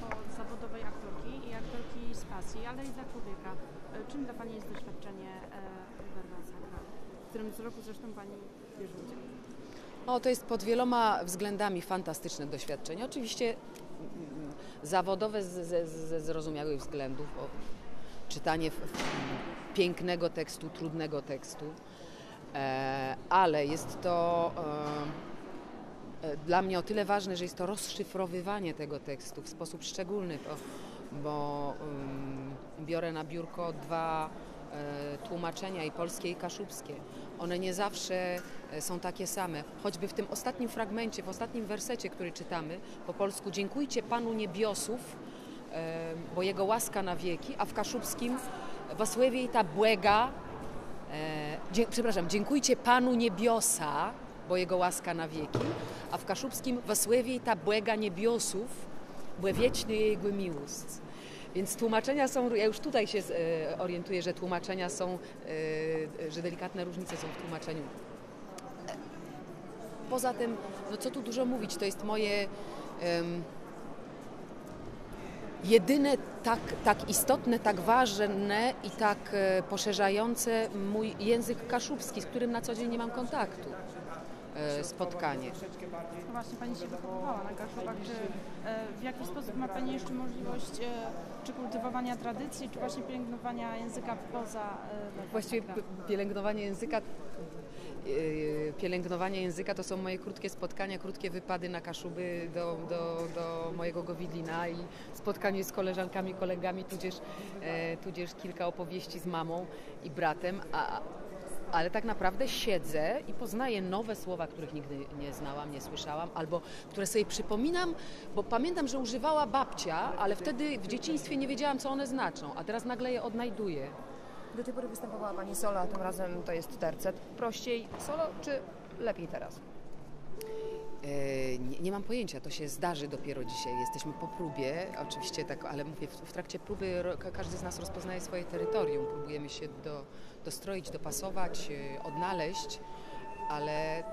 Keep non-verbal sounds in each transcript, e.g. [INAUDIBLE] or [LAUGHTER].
Jako zawodowej aktorki i aktorki z pasji, ale i dla człowieka. E, Czym dla Pani jest doświadczenie e, Verbansakra, w którym z roku zresztą Pani bierze udział? O, to jest pod wieloma względami fantastyczne doświadczenie. Oczywiście mm, zawodowe ze, zrozumiałych względów, czytanie f- f- pięknego tekstu, trudnego tekstu, e, ale jest to e, e, dla mnie o tyle ważne, że jest to rozszyfrowywanie tego tekstu w sposób szczególny, bo, biorę na biurko dwa e, tłumaczenia i polskie i kaszubskie. One nie zawsze e, są takie same. Choćby w tym ostatnim fragmencie, w ostatnim wersecie, który czytamy po polsku Dziękujcie Panu Niebiosów, bo Jego łaska na wieki, a w kaszubskim Wasłewiej ta błega, e, przepraszam, Dziękujcie Panu Niebiosa, bo Jego łaska na wieki, a w kaszubskim Wasłewiej ta błega niebiosów, bo wieczny Jego miłość. Więc tłumaczenia są, ja już tutaj się e, orientuję, że tłumaczenia są, e, że delikatne różnice są w tłumaczeniu. E, Poza tym, no co tu dużo mówić, to jest moje em, jedyne tak, tak istotne, tak ważne i tak e, poszerzające mój język kaszubski, z którym na co dzień nie mam kontaktu, e, spotkanie. No właśnie, Pani się wychowywała na Kaszubach. Czy e, w jaki sposób ma Pani jeszcze możliwość czy kultywowania tradycji, czy właśnie pielęgnowania języka poza Właściwie pielęgnowanie języka, pielęgnowanie języka to są moje krótkie spotkania, krótkie wypady na Kaszuby do, do, do mojego Gowidlina i spotkanie z koleżankami, kolegami, tudzież, e, tudzież kilka opowieści z mamą i bratem, a, ale tak naprawdę siedzę i poznaję nowe słowa, których nigdy nie znałam, nie słyszałam, albo które sobie przypominam, bo pamiętam, że używała babcia, ale wtedy w dzieciństwie nie wiedziałam, co one znaczą, a teraz nagle je odnajduję. Do tej pory występowała Pani solo, a tym razem to jest tercet. Prościej solo, czy lepiej teraz? E, Nie, nie mam pojęcia, to się zdarzy dopiero dzisiaj. Jesteśmy po próbie, oczywiście tak, ale mówię, w, w trakcie próby każdy z nas rozpoznaje swoje terytorium. Próbujemy się do, dostroić, dopasować, e, odnaleźć, ale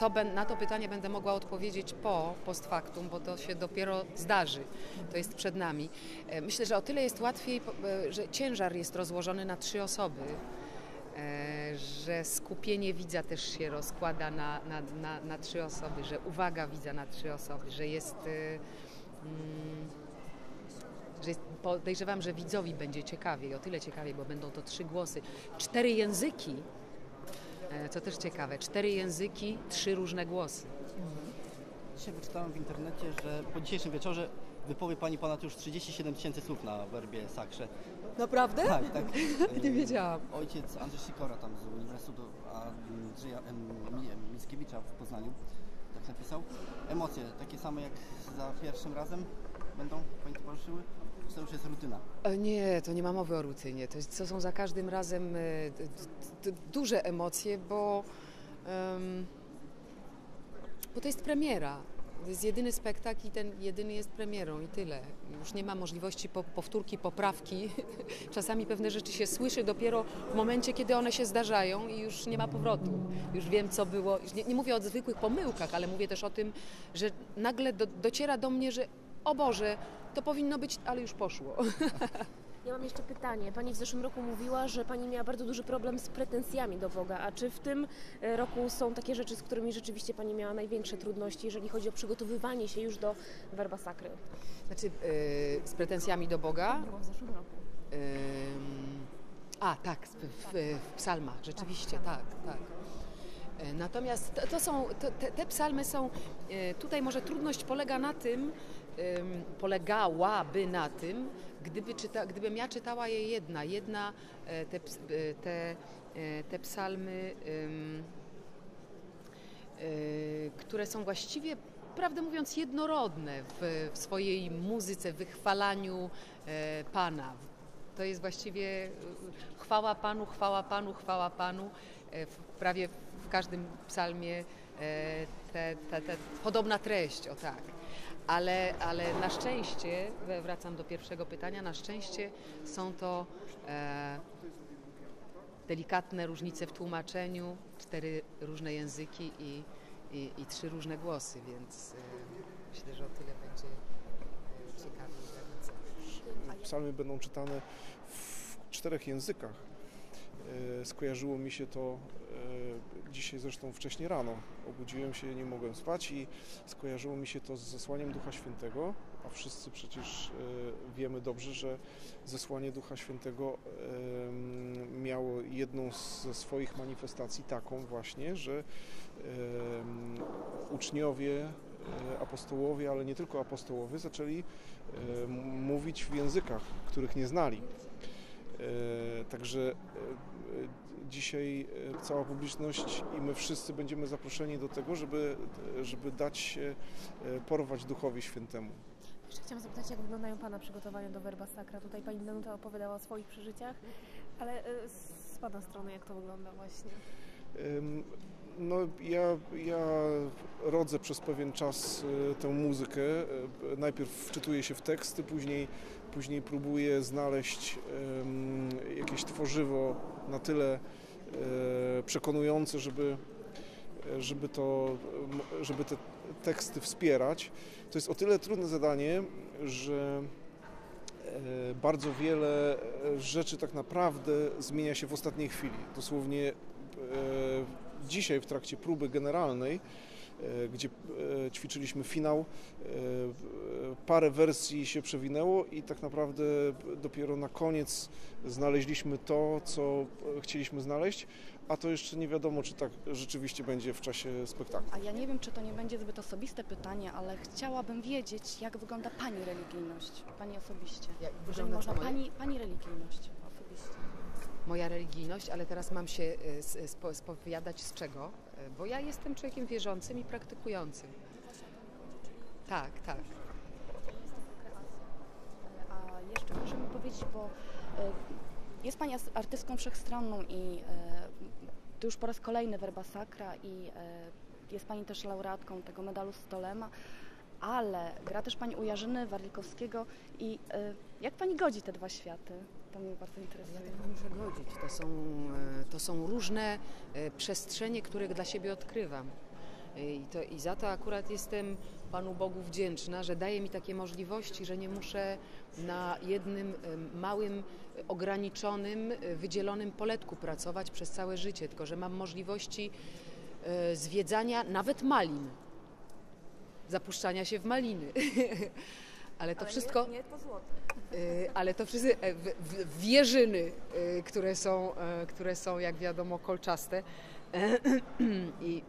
to, na to pytanie będę mogła odpowiedzieć po post factum, bo to się dopiero zdarzy. To jest przed nami. E, Myślę, że o tyle jest łatwiej, e, że ciężar jest rozłożony na trzy osoby e, że skupienie widza też się rozkłada na, na, na, na trzy osoby, że uwaga widza na trzy osoby, że jest. mm, że jest, podejrzewam, że widzowi będzie ciekawiej, o tyle ciekawiej, bo będą to trzy głosy. Cztery języki, co też ciekawe, cztery języki, trzy różne głosy. Dzisiaj wyczytałem w internecie, że po dzisiejszym wieczorze wypowie Pani ponad już 37 tysięcy słów na werbie Sakrze. Naprawdę? Tak, tak. [LAUGHS] Nie wiedziałam. Ojciec Andrzej Sikora tam z Uniwersytetu Andrzeja Mickiewicza w Poznaniu tak napisał. Emocje takie same jak za pierwszym razem będą Pani towarzyszyły? To już jest rutyna? E, Nie, to nie ma mowy o rutynie. To, jest, to są za każdym razem e, duże emocje, bo, bo to jest premiera. To jest jedyny spektakl i ten jedyny jest premierą i tyle. Już nie ma możliwości po, powtórki, poprawki. [LAUGHS] Czasami pewne rzeczy się słyszy dopiero w momencie, kiedy one się zdarzają i już nie ma powrotu. Już wiem, co było. Nie, nie mówię o zwykłych pomyłkach, ale mówię też o tym, że nagle do, dociera do mnie, że o Boże, to powinno być, ale już poszło. [LAUGHS] Ja mam jeszcze pytanie. Pani w zeszłym roku mówiła, że Pani miała bardzo duży problem z pretensjami do Boga. A czy w tym e, roku są takie rzeczy, z którymi rzeczywiście Pani miała największe trudności, jeżeli chodzi o przygotowywanie się już do werba sakry? Znaczy, yy, z pretensjami do Boga. Było w zeszłym roku. Ym, a, tak, w, w, w psalmach, rzeczywiście, tak, tak. E, Natomiast to, to są, to, te, te psalmy są, tutaj może trudność polega na tym, ym, polegałaby na tym, gdyby czyta, gdybym ja czytała je jedna, jedna e, te, e, te, e, te psalmy, które są właściwie, prawdę mówiąc, jednorodne w, w swojej muzyce, wychwalaniu Pana. To jest właściwie chwała Panu, chwała Panu, chwała Panu. W prawie w każdym psalmie te, te, te, podobna treść, o tak. Ale, ale na szczęście, wracam do pierwszego pytania, na szczęście są to e, delikatne różnice w tłumaczeniu, cztery różne języki i, i, i trzy różne głosy, więc e, myślę, że o tyle będzie e, ciekawie. psalmy będą czytane w czterech językach. E, Skojarzyło mi się to e, dzisiaj zresztą wcześniej rano. Obudziłem się, nie mogłem spać i skojarzyło mi się to z zesłaniem Ducha Świętego, a wszyscy przecież e, wiemy dobrze, że zesłanie Ducha Świętego em, miało jedną ze swoich manifestacji taką właśnie, że em, uczniowie, e, apostołowie, ale nie tylko apostołowie, zaczęli e, mówić w językach, których nie znali. E, Także e, dzisiaj e, cała publiczność i my wszyscy będziemy zaproszeni do tego, żeby, żeby dać się porwać Duchowi Świętemu. Jeszcze chciałam zapytać, jak wyglądają Pana przygotowania do Verba Sacra. Tutaj Pani Danuta opowiadała o swoich przeżyciach, ale z Pana strony jak to wygląda właśnie? No, ja, ja rodzę przez pewien czas tę muzykę. Najpierw wczytuję się w teksty, później, później próbuję znaleźć jakieś tworzywo na tyle e, przekonujące, żeby, żeby, to, żeby te teksty wspierać. To jest o tyle trudne zadanie, że e, bardzo wiele e, rzeczy tak naprawdę zmienia się w ostatniej chwili. Dosłownie dzisiaj w trakcie próby generalnej, gdzie e, ćwiczyliśmy finał, e, parę wersji się przewinęło i tak naprawdę dopiero na koniec znaleźliśmy to, co chcieliśmy znaleźć, a to jeszcze nie wiadomo, czy tak rzeczywiście będzie w czasie spektaklu. A ja nie wiem, czy to nie będzie zbyt osobiste pytanie, ale chciałabym wiedzieć, jak wygląda Pani religijność, Pani osobiście. Jak Jeżeli wygląda można, moje? Pani, pani religijność osobiście. moja religijność, ale teraz mam się e, spowiadać z czego? Bo ja jestem człowiekiem wierzącym i praktykującym. Tak, tak. A jeszcze mi powiedzieć, bo e, jest Pani artystką wszechstronną i e, to już po raz kolejny Verba Sacra i e, jest Pani też laureatką tego medalu Stolema, ale gra też Pani u Jarzyny Warlikowskiego i e, jak Pani godzi te dwa światy? To mnie bardzo interesuje. Ja tego muszę godzić. To są, e, to są różne e, przestrzenie, które dla siebie odkrywam. I, to, I za to akurat jestem Panu Bogu wdzięczna, że daje mi takie możliwości, że nie muszę na jednym małym, ograniczonym, wydzielonym poletku pracować przez całe życie, tylko że mam możliwości zwiedzania nawet malin, zapuszczania się w maliny. [LAUGHS] Ale to wszystko. Nie, po złote. [LAUGHS] Y, ale to wszyscy e, wieżyny, y, które są, e, które są, jak wiadomo, kolczaste. [CLEARS THROAT] I,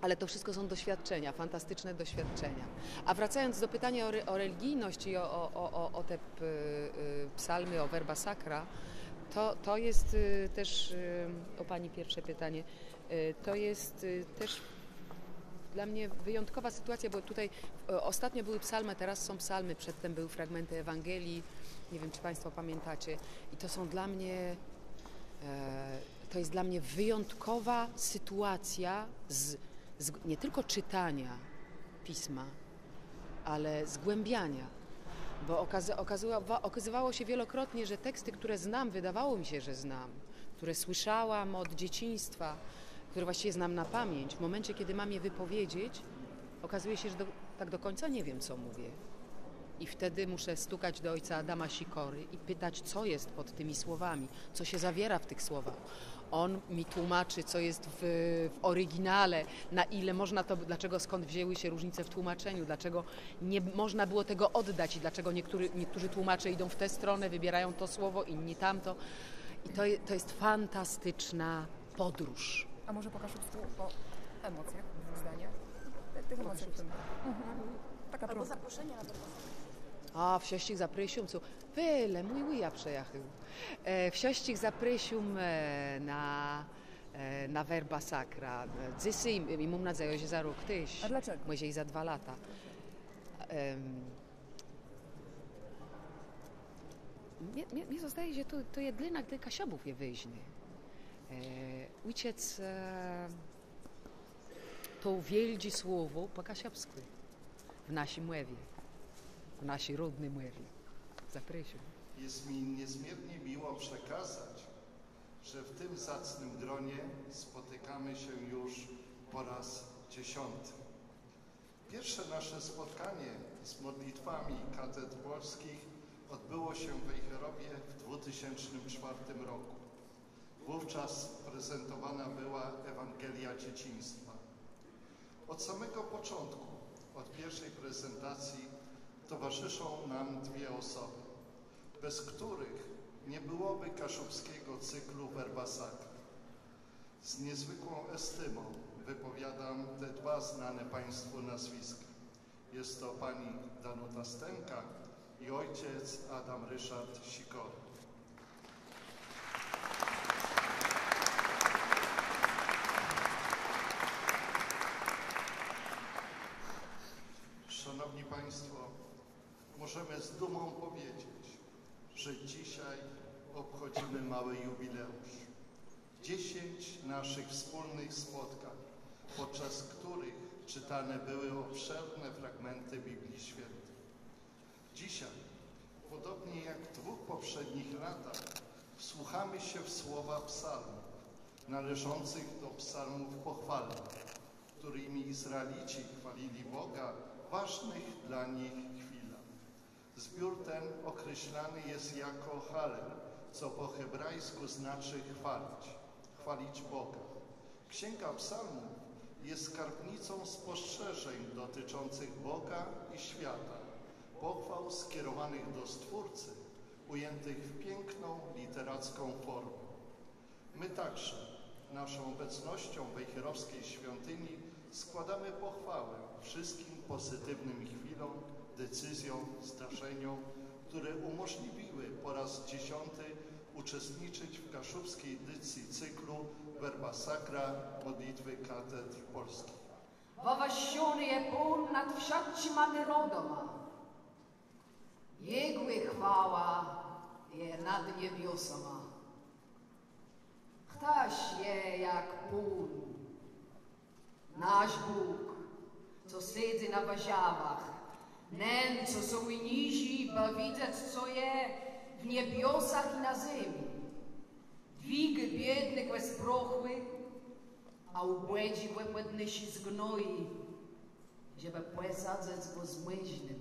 ale to wszystko są doświadczenia, fantastyczne doświadczenia. A wracając do pytania o, o religijność i o, o, o, o te y, psalmy, o verba sacra, to, to jest też, o Pani pierwsze pytanie, to jest też dla mnie wyjątkowa sytuacja, bo tutaj e, ostatnio były psalmy, teraz są psalmy, przedtem były fragmenty Ewangelii. Nie wiem, czy Państwo pamiętacie. I to są dla mnie, e, to jest dla mnie wyjątkowa sytuacja z, z nie tylko czytania pisma, ale zgłębiania. Bo okazywało się wielokrotnie, że teksty, które znam, wydawało mi się, że znam, które słyszałam od dzieciństwa, które właściwie znam na pamięć, w momencie, kiedy mam je wypowiedzieć, okazuje się, że do, tak do końca nie wiem, co mówię. I wtedy muszę stukać do ojca Adama Sikory i pytać, co jest pod tymi słowami, co się zawiera w tych słowach. On mi tłumaczy, co jest w, w oryginale, na ile można to, dlaczego skąd wzięły się różnice w tłumaczeniu, dlaczego nie można było tego oddać i dlaczego niektóry, niektórzy tłumacze idą w tę stronę, wybierają to słowo, inni tamto. I to, to jest fantastyczna podróż. A może pokaż prostu o emocjach, zdanie? Tych emocjach w tym. Mhm. Taka Albo zaproszenie na. A, w Sieścich Zaprysium, co? Wiele, mój wuja przejachił. E, w Sieścich e, na, e, na werba sakra. Dzysy im, im mam nadzieję, że za rok tyś. A dlaczego? Może i za dwa lata. Em, zostaje, że to, to jedyna, gdy Kasiabów je wyźnie. Ojciec e, to uwielbi słowo po kasiobsku w naszym mływie w naszej rodnej mływie. Zapraszam. Jest mi niezmiernie miło przekazać, że w tym zacnym gronie spotykamy się już po raz dziesiąty. Pierwsze nasze spotkanie z modlitwami katedr polskich odbyło się w Wejherowie w 2004 roku. Wówczas prezentowana była Ewangelia Dzieciństwa. Od samego początku, od pierwszej prezentacji, towarzyszą nam dwie osoby, bez których nie byłoby kaszubskiego cyklu Verbasaka. Z niezwykłą estymą wypowiadam te dwa znane Państwu nazwiska. Jest to pani Danuta Stenka i ojciec Adam Ryszard Sikory. Szanowni Państwo, możemy z dumą powiedzieć, że dzisiaj obchodzimy mały jubileusz. Dziesięć naszych wspólnych spotkań, podczas których czytane były obszerne fragmenty Biblii Świętej. Dzisiaj, podobnie jak w dwóch poprzednich latach, wsłuchamy się w słowa psalmów, należących do psalmów pochwalnych, którymi Izraelici chwalili Boga ważnych dla nich. Zbiór ten określany jest jako Halel, co po hebrajsku znaczy chwalić, chwalić Boga. Księga Psalmów jest skarbnicą spostrzeżeń dotyczących Boga i świata, pochwał skierowanych do Stwórcy, ujętych w piękną literacką formę. My także naszą obecnością w Wejherowskiej Świątyni składamy pochwałę wszystkim pozytywnym chwilom, decyzjom, zdarzeniom, które umożliwiły po raz dziesiąty uczestniczyć w kaszubskiej edycji cyklu Verba Sacra modlitwy katedr polskich. Возвощенный je Bóg nad всякими народами. Jego chwała je nad niebiosama. Ktoś je jak Bóg, nasz Bóg, co siedzi na waziawach, nen, co są i niżi, bo widać, co je w niebiosach i na ziemi. Dwig biednych łez prochły, a ubłędzi łebedny się zgnoi, żeby posadzać go zmyźny